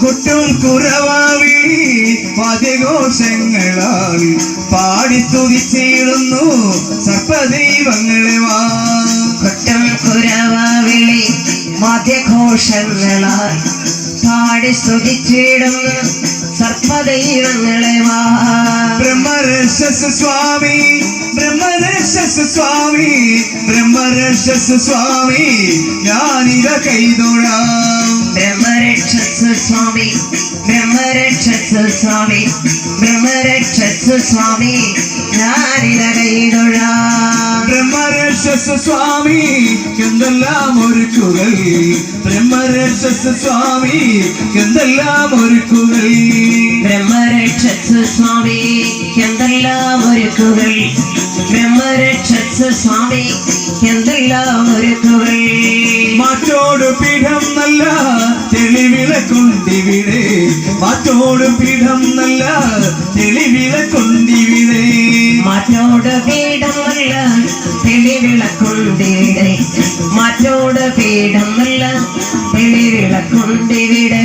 കൊട്ടും കുറവാവി പതിഘോഷങ്ങളാവി പാടി തുടിച്ചിടുന്നു സർപ്പദൈവങ്ങളെ വാ. കൊട്ടും കുരവിളി മധ്യഘോഷങ്ങളാൽ പാടി സ്തുതിച്ചിടുന്നു സർപ്പദൈവങ്ങളെ വാ. ബ്രഹ്മരസ സ്വാമി ബ്രഹ്മരക്ഷസ് സ്വാമി ബ്രഹ്മരക്ഷസ് സ്വാമി ഞാനിത കൈതൊഴാം. ബ്രഹ്മരക്ഷസ് സ്വാമി ബ്രഹ്മരക്ഷസ് സ്വാമി ബ്രഹ്മരക്ഷസ് സ്വാമി ഞാനിത കൈതൊഴാം. ബ്രഹ്മരക്ഷസ് സ്വാമി എന്തെല്ലാം ഒരുക്കുകൾ ബ്രഹ്മരക്ഷസ് സ്വാമി എന്തെല്ലാം ഒരുക്കുകൾ ബ്രഹ്മരക്ഷസ് സ്വാമി എന്തെല്ലാം ഒരുക്കുകൾ ബ്രഹ്മരക്ഷസ് സ്വാമി എന്തെല്ലാം ഒരുക്കുവേ മാറ്റോട് പീഠം നല്ല തെളിവിളക്കൊണ്ടിവിടെ മാറ്റോട് പീഠം നല്ല തെളിവിളക്കൊണ്ടിവിടെ മാറ്റോട് പീഠമല്ല തെളിവിളക്കൊണ്ടിവിടെ മാറ്റോട് നല്ല തെളിവിളക്കൊണ്ടിവിടെ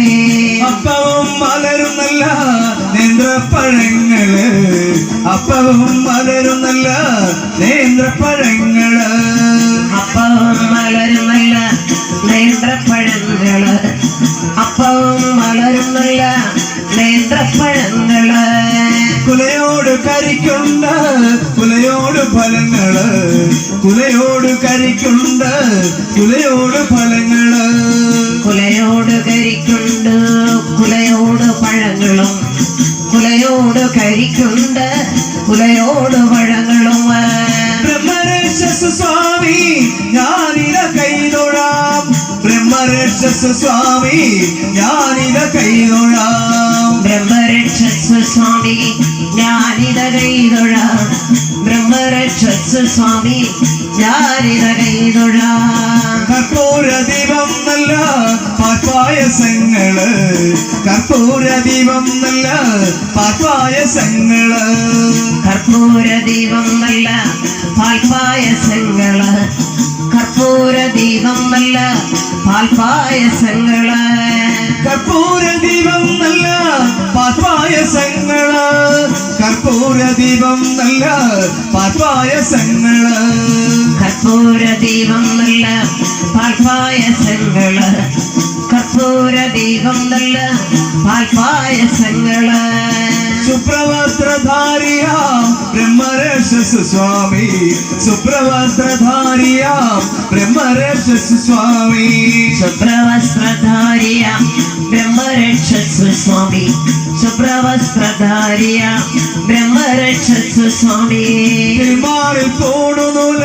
അപ്പവും മലരും നല്ല നേന്ത്രപ്പഴങ്ങൾ അപ്പവും മലരും നല്ല നേന്ത്രപ്പഴങ്ങൾ. അപ്പവും മലരും നല്ല നേന്ത്രപ്പഴങ്ങൾ. അപ്പവും മലരും നല്ല നേന്ത്രപ്പഴങ്ങൾ. കുലയോട് കരിക്കുണ്ട് കുലയോട് ഫലങ്ങൾ. കുലയോട് കരിക്കുണ്ട് കുലയോട് ഫലങ്ങൾ. കുലയോട് പഴങ്ങളും സ്വാമി ഞാനിത കൈതൊഴാം ബ്രഹ്മരക്ഷസ് സ്വാമി ഞാനിത കൈതൊഴാം ബ്രഹ്മരക്ഷസ് സ്വാമി ഞാനിത കൈതൊഴാം ബ്രഹ്മരക്ഷസ് സ്വാമി ഞാനിത പാൽപായസങ്ങൾ കർപ്പൂര ദീപം നല്ല പാൽപായസങ്ങൾ. കർപ്പൂര ദീപം നല്ല പാൽപായസങ്ങൾ. കർപ്പൂര ദീപം നല്ല പാൽപായസങ്ങൾ. കർപ്പൂര ദീപം നല്ല പാൽപായസങ്ങൾ. കർപ്പൂര ദീപം നല്ല പാൽപായസങ്ങൾ. സുപ്രവസ്ത്രധാരിയ ബ്രഹ്മരക്ഷസ് സ്വാമി. സുപ്രവസ്ത്രധാരിയ ബ്രഹ്മരക്ഷസ് സ്വാമി. ശുഭ്രവസ്ത്രധാരിയ ബ്രഹ്മരക്ഷസ് സ്വാമി. ശുഭ്രവസ്ത്രധാരിയ ബ്രഹ്മരക്ഷസ് സ്വാമി. തിരുമാറിൽ പോണുനൂൽ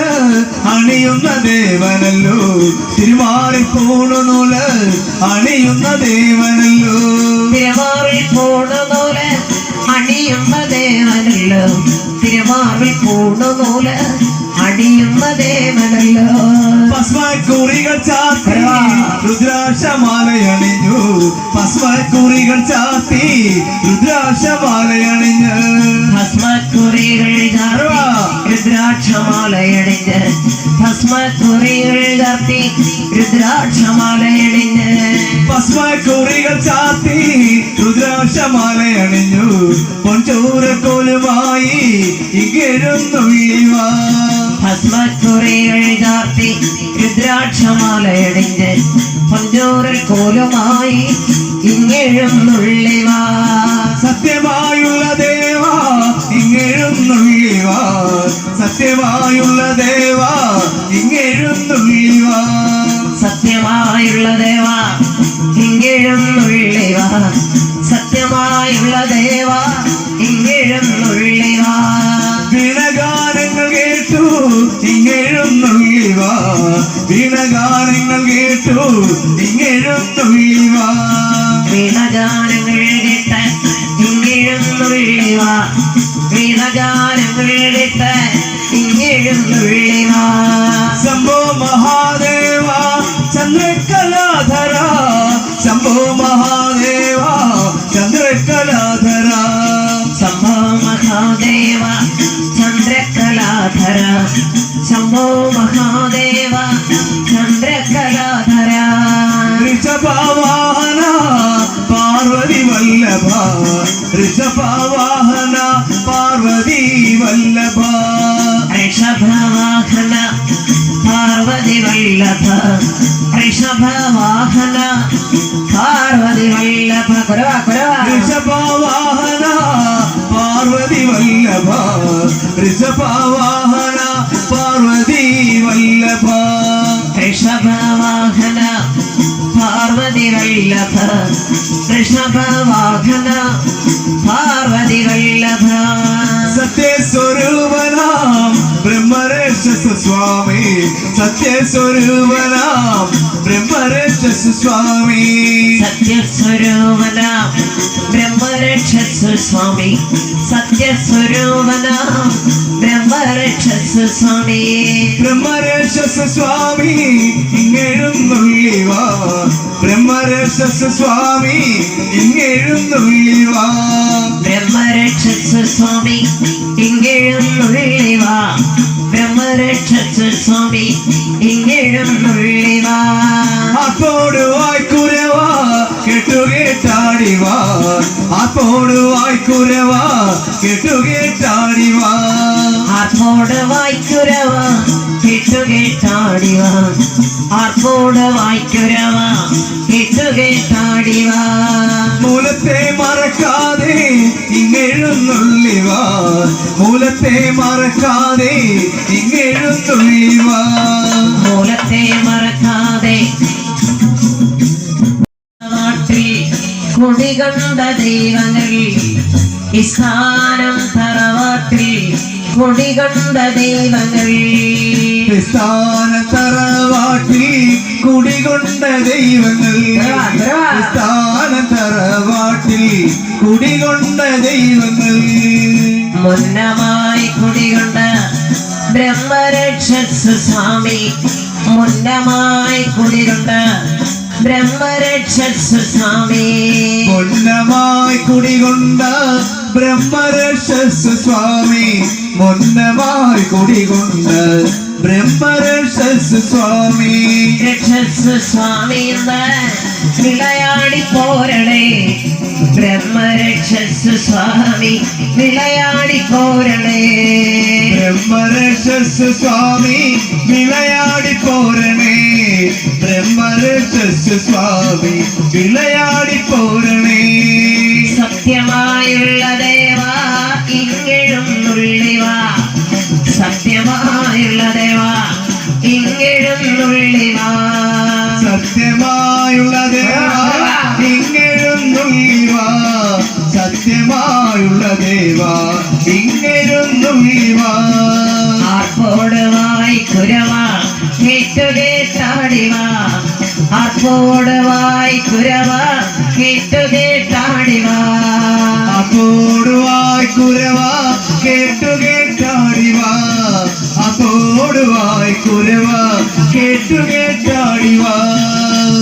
അണിയുന്ന ദേവനല്ലോ. തിരുമാറിൽ പോണുനൂൽ അണിയുന്ന ദേവനല്ലോ. തിരുമാറിൽ പൂണുനൂൽ അണിയുന്ന ദേവനല്ലോ തിരുമാറിൽ പൂണുനൂൽ അണിയുന്ന പസ്മക്കുറികൾ ചാത്തി രുദ്രാക്ഷമാലയണിഞ്ഞു. പസ്മക്കുറികൾ ചാത്തി രുദ്രാക്ഷമാലയണിഞ്ഞു. ഭസ്മക്കുറികൾ ചാർത്തി രുദ്രാക്ഷമാലയണിഞ്ഞ്. ഭസ്മക്കുറികൾ ചാർത്തി രുദ്രാക്ഷമാലയണിഞ്ഞ്. ഭസ്മക്കുറികൾ ചാത്തി രുദ്രാക്ഷമാലയണിഞ്ഞു. പൊൻചൂരക്കോലുമായി ഇകഴുന്നുള്ളിവാ ഭസ്മക്കുറികൾ ചാർത്തി രുദ്രാക്ഷമാലയണിഞ്ഞ് പഞ്ചോരൽ കോലുമായി ഇങ്ങെഴുന്നുള്ളിവാ സത്യമായുള്ള ദേവാ ഇങ്ങെഴുന്നുള്ളിവാ സത്യമായുള്ള ദേവാ ഇങ്ങെഴുന്നുള്ളിവാ സത്യമായുള്ള ദേവാ ഇങ്ങെഴുന്നുള്ളിവാ വല്ലഭ ഋഷഭവാഹന പാർവതി വല്ലഭ കുറവാ കുരവ. ഋഷഭവാഹന പാർവതി വല്ലഭ ഋഷഭവാഹന പാർവതി വല്ലഭ ഋഷഭവാഹന പാർവതി വല്ലഭ ഋഷഭവാഹന പാർവതി വല്ലഭ സത്യസ്വരൂപനാം ബ്രഹ്മരക്ഷസ സ്വാമി സത്യസ്വരൂപനാം ബ്രഹ്മരക്ഷസ സ്വാമി സത്യസ്വരൂപനാം ബ്രഹ്മരക്ഷസ് സ്വാമി സത്യസ്വരൂപനാം ബ്രഹ്മരക്ഷസ് സ്വാമി ബ്രഹ്മരക്ഷസ സ്വാമി ഇങ്ങെഴുന്നള്ളിവാ. ബ്രഹ്മരക്ഷസ സ്വാമി ഇങ്ങെഴുന്നള്ളിവാ. ബ്രഹ്മരക്ഷസ് സ്വാമി ഇങ്ങെഴുന്നുള്ളിവാ. ബ്രഹ്മരക്ഷസ് സ്വാമി ഇങ്ങെഴുന്നുള്ളിവാ അപ്പോട് വായ്ക്കുരവാ കെട്ടുകേട്ടാടിവാ. അപ്പോട് വായ്ക്കുരവാ കെട്ടുകേട്ടാടിവാ. ആർപ്പോട് വായിക്കുരവ. ആർപ്പോട് വായിക്കുരവ. മൂലത്തെ മറക്കാതെ ഇങ്ങെഴുന്നള്ളിവാ. മൂലത്തെ മറക്കാതെ ഇങ്ങെഴുന്നള്ളിവാ. മൂലത്തെ മറക്കാതെ കുടികൊണ്ട ദൈവങ്ങൾ ഈ സ്ഥാനം തറവാട്ടിൽ കുടികൊണ്ട ദൈവങ്ങൾ. സ്ഥാന തറവാട്ടിൽ കുടികൊണ്ട ദൈവങ്ങൾ. സ്ഥാന തറവാട്ടിൽ കുടികൊണ്ട ദൈവങ്ങൾ. മുന്നമായി കുടികൊണ്ട ബ്രഹ്മരക്ഷസ് സ്വാമി. മുന്നമായി കുടികൊണ്ട ബ്രഹ്മരക്ഷസ് സ്വാമി. മുന്നമായി കുടികൊണ്ട ബ്രഹ്മരക്ഷസ് സ്വാമി മുന്നമായി കുടികൊണ്ട ബ്രഹ്മരക്ഷസ് സ്വാമി രക്ഷസ് സ്വാമി എന്ന് വിളയാടി പോരണേ. ബ്രഹ്മരക്ഷസ് സ്വാമി വിളയാടി പോരണേ. ബ്രഹ്മരക്ഷസ് സ്വാമി വിളയാടി പോരണേ. ബ്രഹ്മരക്ഷസ് സ്വാമി വിളയാടി പോരണേ. സത്യമായുള്ള ദേവ ഇങ്ങെഴുന്നുള്ളിവ സത്യമായുള്ള ദേവ ഇങ്ങെഴുന്നുള്ളിവാ സത്യമായുള്ള ദേവ ഇങ്ങെഴുന്നുള്ളിവാ ആർപ്പോടുമായി വായിക്കുരവ ആർപ്പോട് വായിക്കുരവ കേട്ടുകേട്ടാടിവ അപ്പോടുവായി കുരവ കേട്ടു കേട്ടാടിവാ അപ്പോടുവായി കുരവ കേട്ടു കേട്ടാടിവാ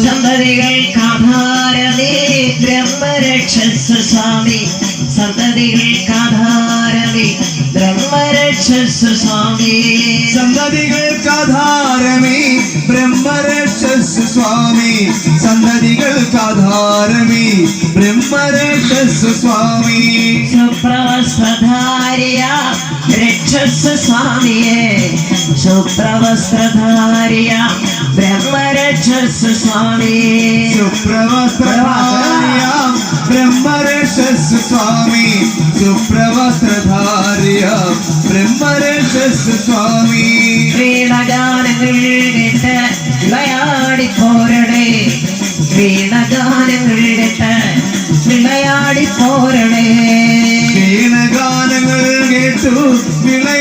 സന്തതികൾക്കാധാരമേ ബ്രഹ്മരക്ഷസ് സ്വാമി. സന്തതികൾക്കാധാരമേ ബ്രഹ്മരക്ഷസ് സ്വാമി സന്തതികൾക്കാധാരമേ ബ്രഹ്മരക്ഷസ് സ്വാമി സന്തതികൾക്കാധാരമേ ബ്രഹ്മരക്ഷസ് സ്വാമി സുപ്രവസ്ത്രധാരിയ രക്ഷസ് സ്വാമിയെ സുപ്രവസ്ത്രധാരിയ ബ്രഹ്മരക്ഷസ് സ്വാമി സുപ്രവസ്ത്രധാര്യ ബ്രഹ്മരക്ഷസ് സ്വാമി സുപ്രവസ്ത്രധാര്യ ബ്രഹ്മരക്ഷസ് സ്വാമി വീണഗാനങ്ങൾ കേട്ട് വിളയാടി പോരണേ വീണഗാനങ്ങൾ കേട്ട് വിളയാടി പോരണേ വീണഗാനങ്ങൾ കേട്ടു വിളയാടി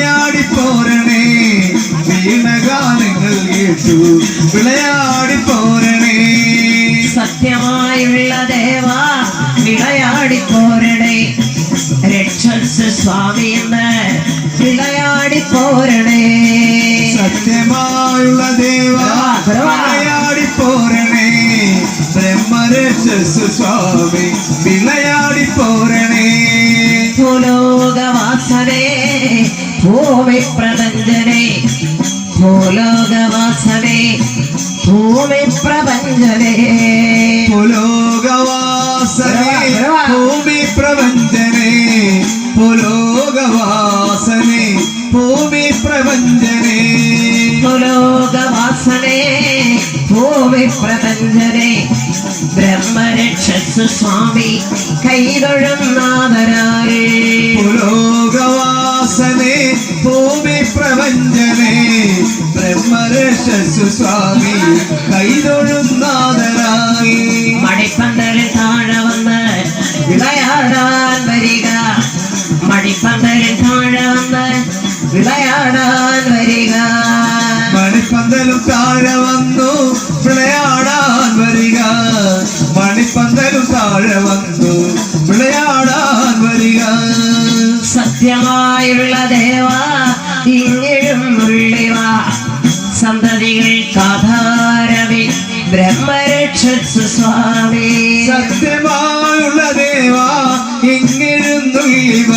ബ്രഹ്മരക്ഷസ് സ്വാമി വിളയാടി പോരണേ. ഭൂലോകവാസനേ ഭൂമി പ്രപഞ്ചനേ ഭൂലോകവാസനേ സ്വാമി. കൈതൊഴുന്നാദരാരേ പുലോകവാസനെ ഭൂമി പ്രപഞ്ചനെ ബ്രഹ്മരക്ഷസു സ്വാമി. കൈതൊഴുന്നാഥനായി സത്യമായുള്ള ദേവ ഇങ്ങഴും ഉള്ളിവ. സന്തതികൾക്കാധാരവി ബ്രഹ്മരക്ഷസ് സ്വാമി. സത്യമായുള്ള ദേവ ഇങ്ങിരുന്നുള്ളിവ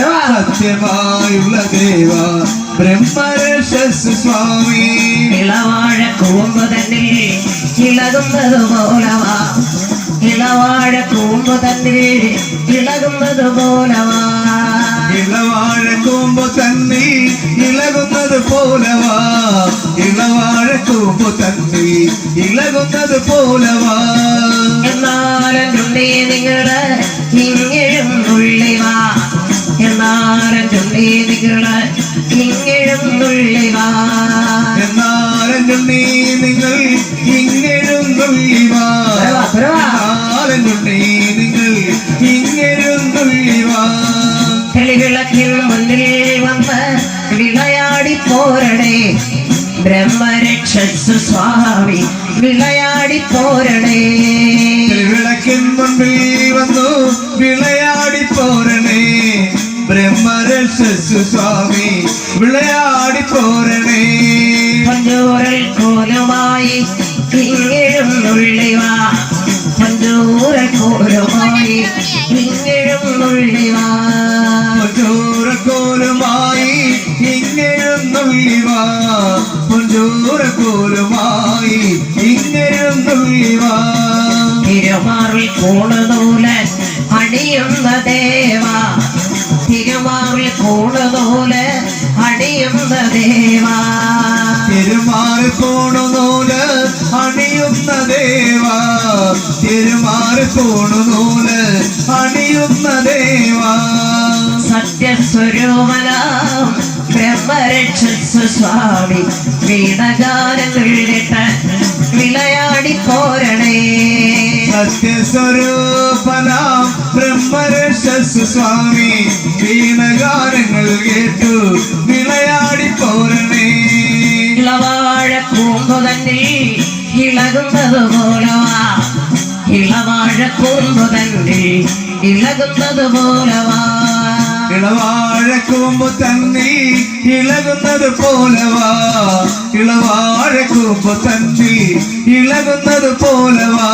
സത്യമായുള്ള ദേവ ബ്രഹ്മരക്ഷസ് സ്വാമി. ഇളവാഴ കൂമ്പ് തന്നെ ഇളകുന്നത് മൗലവ കൂമ്പ് തന്നെ ഇളകുന്നത് പോലവാ. ഇളവാഴക്കൂമ്പു തന്നെ ഇളകുന്നത് പോലവാ. ഇളവാഴക്കൂമ്പു തന്നി ഇളകുന്നത് പോലവാ. എന്നാലുണ്ടേ നിങ്ങൾ ഇങ്ങഴും ഉള്ളിവാ. എന്നാലുണ്ടേ നിങ്ങൾ ഇങ്ങഴും ഉള്ളിവാ. നീ നിങ്ങൾ ഇങ്ങെഴുന്നുള്ളിവാ പരവാ, തെളിവിളക്കിൽ മുന്നിൽ വന്ന് വിളയാടി പോരണേ. ബ്രഹ്മരക്ഷസ് സ്വാമി വിളയാടി പോരണേ. വിളക്കിൻ മുൻപിൽ വന്നു വിളയാടി പോരണേ. ബ്രഹ്മരക്ഷസു സ്വാമി വിളയാടി പോരണേ. പഞ്ചൂരൽ കോലമായി ഇങ്ങഴും ഉള്ളിവാ പഞ്ചൂരൽ കോലുമായി ഇങ്ങഴും ഉള്ളിവാ ഇങ്ങെഴുന്നുള്ളിവാ പൊഞ്ചൂറക്കോലുമായി ഇങ്ങെഴുന്നുള്ളിവാ തിരുമാറിൽ കൂണുനൂൽ അടിയുന്ന ദേവാ. തിരുമാറിൽ കൂണുനൂൽ അടിയുന്ന ദേവാ. തിരുമാറി പോണുനൂൽ അണിയുന്ന ദേവാ. തിരുമാറി പോണുനൂൽ അണിയുന്ന ദേവാ. സത്യസ്വരൂപനാം ബ്രഹ്മരക്ഷസ് സ്വാമി. വീണഗാനങ്ങളിട്ട് വിളയാടി പോരണേ. സത്യസ്വരൂപനാം ബ്രഹ്മരക്ഷസ് സ്വാമി. വീണഗാനങ്ങൾ കേട്ടു വിളയാടി പോരണേ. ഇളവാഴ പൂമ്പുതന്നിൽ ഇളകുന്നത് പോലവാ. ഇളവാഴ പൂമ്പുതന്നിൽ ഇളകുന്നത് പോലവാ. ഇളവാഴക്കൂമ്പു തന്നി ഇളകുന്നത് പോലവാ. ഇളവാഴക്കൂമ്പു തന്നി ഇളകുന്നത് പോലവാ.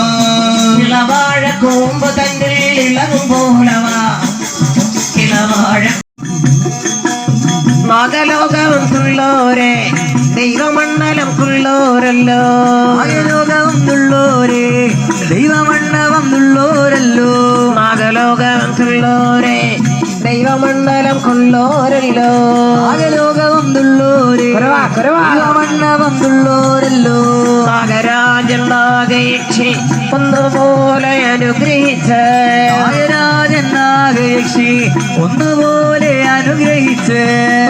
ഇളവാഴ കൂമ്പു തന്നിൽ ഇളകും പോലവാ. ഇളവാഴ മകലോകം തുള്ളോരെ ദൈവമണ്ഡലം ഉള്ളോരല്ലോ അയലോകം തുള്ളോരെ ദൈവമണ്ഡപം ഉള്ളോരല്ലോ മകലോകം തുള്ളോരെ ദൈവമണ്ഡലം കൊള്ളോരല്ലോ ആകെ ലോകവും കുറവാ, കുറവാ. ആകരാജണ്ടാകേക്ഷി തുള്ളോരല്ലോ. ഒന്നുപോലെ അനുഗ്രഹിച്ച്. ആകരാജണ്ടാകേക്ഷി ഒന്നുപോലെ അനുഗ്രഹിച്ച്.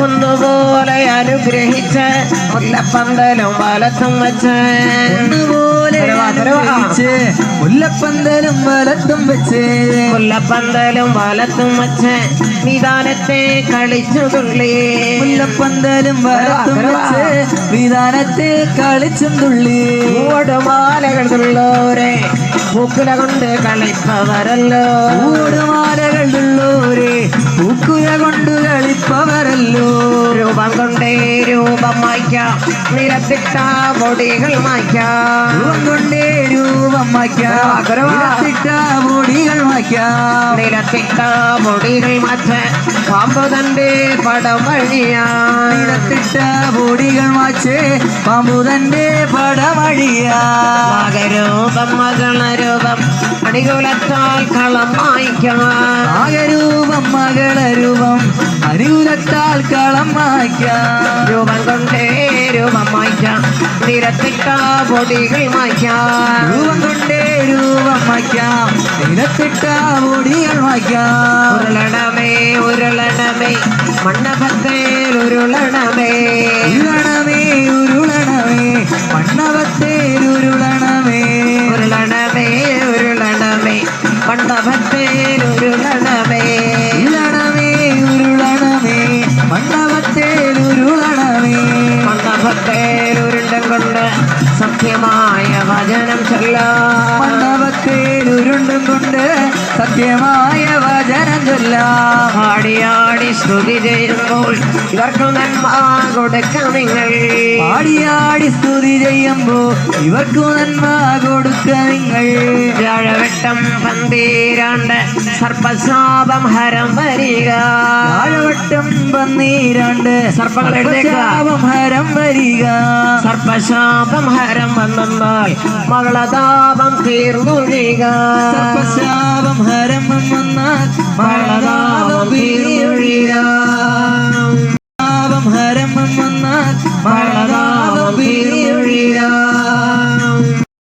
ഒന്നുപോലെ അനുഗ്രഹിച്ച് മുല്ലപ്പന്തലും വലത്തും വെച്ച്. മുല്ലപ്പന്തലും വലത്തും വെച്ച്. മുല്ലപ്പന്തലും വലത്തും വെച്ച് നിദാനത്തെ കളിച്ചു തുള്ളി. മുല്ലപ്പന്തലും വലത്തും വെച്ച് നിദാനത്തെ കളിച്ചും തുള്ളി. ഓടുമാലകൾ തുള്ളോരെ പൂക്കുല കൊണ്ട് കളിപ്പവരല്ലോ. ഓടുമാലകൾ തുള്ളോരെ പൂക്കുല കൊണ്ട് കളിപ്പവരല്ലോ രൂപം കൊണ്ടേ രൂപം മായ്ക്കാം. നിരത്തിട്ട മുടികൾ മായ്ക്കാം. രൂപം കൊണ്ടേ രൂപം മായ്ക്കാം. ഗുരുവാ. നിലത്തിട്ട പൊടികൾ മായ്ക്കാം. നിരത്തിട്ട മുടികൾ മാറ്റാൻ പാമ്പ് തന്റെ പടം വഴിയാ നിരത്തിട്ട മുടികൾ മാച്ച് പാമ്പുതന്റെ പടമഴിയാ നാഗരൂപം മകളരൂപം അണികുലത്താൽ കളം മായ്ക്കാൻ ആകരൂപം മകളരൂപം അനുകൂലത്താൽ കളം മായ്ക്കാം രൂപം കൊണ്ടേ രൂപം മായ്ക്കാം നിരത്തിട്ട പൊടികൾ മായ്ക്കാം. രൂപം കൊണ്ടേ രൂപം മായ്ക്കാം. നിലത്തിട്ട പൊടികൾ മായ്ക്കാം. ഉരുളണമേ ഉരുളണമേ മണ്ണഭത്തേൽ ഉരുളണമേ. ഉരുളണമേ ഉരുളണമേ മണ്ണവത്തേൽ സത്യമായ വചനം ചൊല്ലാം. സ്തുതി ചെയ്യുമ്പോൾ ഇവർക്ക് നന്മ കൊടുക്കാം നിങ്ങൾ. ആടിയാടി സ്തുതി ചെയ്യുമ്പോ ഇവർക്കു നന്മ കൊടുക്ക നിങ്ങൾ. വ്യാഴവട്ടം പന്തീരാണ്ട് സർപ്പശാപം ഹരം വരിക. വ്യാഴവട്ടം എഴുന്നേൽക്കുക. സർപ്പശാപം ഹരം വരിക. സർപ്പശാപം ഹരം വന്നാൽ മകളതാപം തീർന്നൊഴിക സർപ്പശാപം ഹരം വന്നാൽ പാപം ഹരമം വന്നാൽ മഴതാപം പിരിയൊഴിയാം